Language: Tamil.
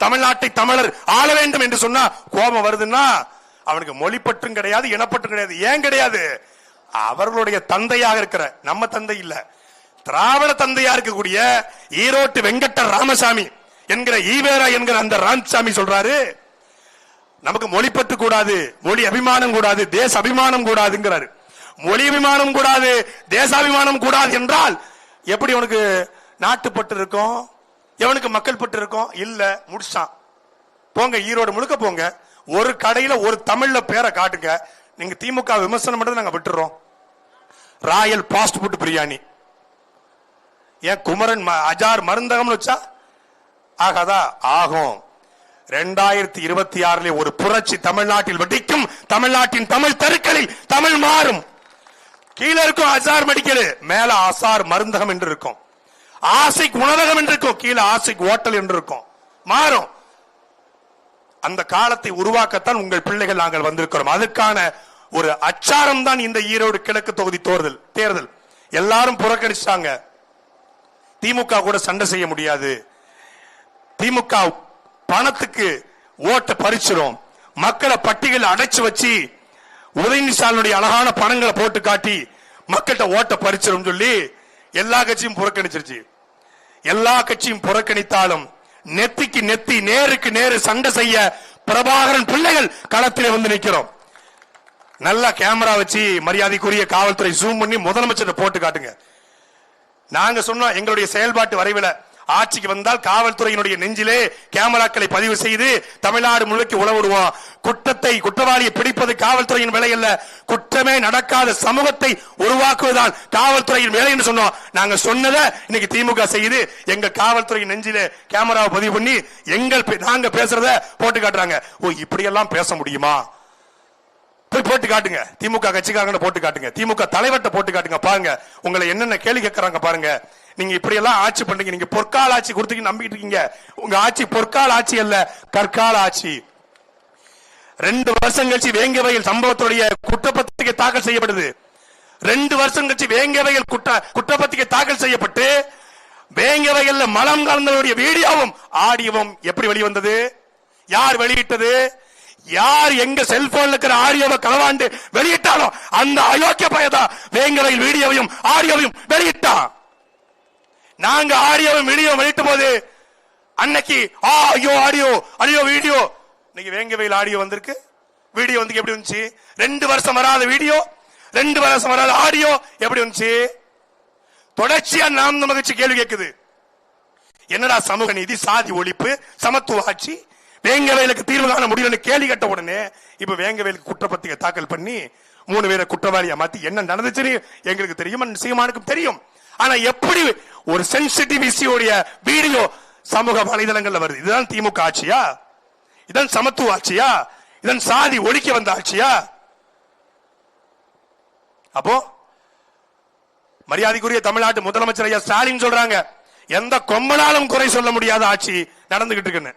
தமிழ்நாட்டை தமிழர் ஆள வேண்டும் என்று சொன்னா கோபம் வருதுன்னா அவனுக்கு மொழிப்பற்றும் கிடையாது இனப்பற்றும் கிடையாது. ஏன் கிடையாது? அவர்களுடைய தந்தையாக இருக்கிற நம்ம தந்தை இல்ல திராவிட தந்தையா இருக்கக்கூடிய ஈரோட்டு வெங்கட்ட ராமசாமி என்கிற ஈவேரா என்கிற அந்த ராமசாமி சொல்றாரு நமக்கு மொழிப்பற்று கூடாது மொழி அபிமானம் கூடாது தேச அபிமானம் கூடாதுங்கிறாரு. மொழி அபிமானம் கூடாது தேசாபிமானம் கூடாது என்றால் எப்படி உனக்கு நாட்டுப்பட்டு இருக்கும்? எவனுக்கு மக்கள் பட்டு இருக்கும் இல்ல முடிச்சான். போங்க ஈரோடு முழுக்க போங்க. ஒரு கடையில ஒரு தமிழ்ல பேரை காட்டுங்க. நீங்க திமுக விமர்சனம் மட்டும் நாங்க விட்டுறோம். Royal fast food biryani. ஏன் குமரன் ம- அஜார் மருந்தகம்னு வச்சா ஆகாதா? ஆகும். ரெண்டாயிரத்தி இருபத்தி ஆறுல ஒரு புரட்சி தமிழ்நாட்டில் வெடிக்கும். தமிழ்நாட்டின் தமிழ் தெருக்களில் தமிழ் மாறும். கீழே இருக்கும் அசார் மெடிக்கல் மேல அசார் மருந்தகம் என்று இருக்கும். ஆசைக்கு உணவகம் என்று இருக்கும் கீழே ஆசைக்கு ஓட்டல் என்று இருக்கும் மாறும். அந்த காலத்தை உருவாக்கத்தான் உங்கள் பிள்ளைகள் நாங்கள் வந்திருக்கிறோம். அதுக்கான ஒரு அச்சாரம் தான் இந்த ஈரோடு கிழக்கு தொகுதி தேர்தல் தேர்தல். எல்லாரும் புறக்கணிச்சாங்க. திமுக கூட சண்டை செய்ய முடியாது. திமுக பணத்துக்கு ஓட்ட பறிச்சிடும் மக்களை பட்டியல் அடைச்சு வச்சு உதயநிசாலனுடைய அழகான பணங்களை போட்டு காட்டி மக்கள்கிட்ட ஓட்ட பறிச்சிடும் சொல்லி எல்லா கட்சியும் புறக்கணிச்சிருச்சு. எல்லா கட்சியும் புறக்கணித்தாலும் நெத்திக்கு நெத்தி நேருக்கு நேரு சண்டை செய்ய பிரபாகரன் பிள்ளைகள் களத்திலே வந்து நிற்கிறோம். நல்லா கேமரா வச்சு மரியாதைக்குரிய காவல்துறை ஜூம் பண்ணி முதலமைச்சர் போட்டு காட்டுங்க. நாங்க சொன்னோம் எங்களுடைய செயல்பாட்டு வரைவில் ஆட்சிக்கு வந்தால் காவல்துறையினுடைய நெஞ்சிலே கேமராக்களை பதிவு செய்து தமிழ்நாடு முழுக்க உழவுடுவோம் குற்றத்தை குற்றவாளியை பிடிப்பது காவல்துறையின் வேலை அல்ல. குற்றமே நடக்காத சமூகத்தை உருவாக்குவதுதான் காவல்துறையின் வேலை என்று சொன்னோம். நாங்க சொன்னதை இன்னைக்கு திமுக செய்து எங்க காவல்துறை நெஞ்சிலே கேமராவை பதிவு பண்ணி எங்கள் பே- நாங்க பேசுறத போட்டு காட்டுறாங்க. ஓ இப்படியெல்லாம் பேச முடியுமா? போய் போட்டு காட்டுங்க. திமுக கட்சிக்காரங்க போட்டு காட்டுங்க. திமுக தலைவர்கிட்ட போட்டு காட்டுங்க. பாருங்க. உங்களை என்னென்ன கேள்வி கேட்கறாங்க பாருங்க. நீங்க இப்படி எல்லாம் ஆட்சி பண்றீங்க. நீங்க பொற்கால ஆட்சி கொடுத்தீங்க நம்பிட்டு இருக்கீங்க. உங்க ஆட்சி பொற்கால ஆட்சி அல்ல கற்கால ஆட்சி. ரெண்டு வருஷம் கழிச்சு வேங்க வயல் சம்பவத்துடைய குற்றப்பத்திரிகை தாக்கல் செய்யப்படுது ரெண்டு வருஷம் கழிச்சு வேங்கவையில் குற்ற குற்றப்பத்திரிகை தாக்கல் செய்யப்பட்டு வேங்க மலம் கலந்தவருடைய வீடியோவும் ஆடியோவும் எப்படி வெளிவந்தது? யார் வெளியிட்டது? யார் எங்க செல்போன்ல இருக்கிற ஆடியோவை களவாண்டு வெளியிட்டாலோ அந்த அயோக்கிய பயதா வேங்கவையில் வீடியோவையும் ஆடியோவையும் வெளியிட்டான். நாங்க ஆடியோவும் வீடியோ வெளியிட்ட போது அன்னைக்கு ஆ ஐயோ ஆடியோ அடியோ வீடியோ. இன்னைக்கு வேங்க ஆடியோ வந்திருக்கு. வீடியோ வந்து எப்படி இருந்துச்சு ரெண்டு வருஷம் வராத வீடியோ ரெண்டு வருஷம் வராத ஆடியோ எப்படி இருந்துச்சு தொடர்ச்சியா நாம் மகிழ்ச்சி கேள்வி கேட்குது என்னடா சமூக நீதி சாதி ஒழிப்பு சமத்துவ ஆட்சி வேங்கவேலுக்கு தீர்வு காண முடியலன்னு கேள்வி கேட்ட உடனே இப்ப வேங்கவேலுக்கு குற்றப்பத்திரிகை தாக்கல் பண்ணி மூணு பேரை குற்றவாளியா மாத்தி என்ன நடந்துச்சுன்னு எங்களுக்கு தெரியும் சீமானுக்கும் தெரியும். ஆனா எப்படி ஒரு சென்சிட்டிவ் இஷ்யூடைய வீடியோ சமூக வலைதளங்கள்ல வருது? இதுதான் திமுக ஆட்சியா? இதன் சமத்துவ ஆட்சியா? இதன் சாதி ஒழிக்க வந்த ஆட்சியா? அப்போ மரியாதைக்குரிய தமிழ்நாட்டு முதலமைச்சர் ஐயா ஸ்டாலின் சொல்றாங்க எந்த கொம்பனாலும் குறை சொல்ல முடியாத ஆட்சி நடந்துகிட்டு இருக்குன்னு.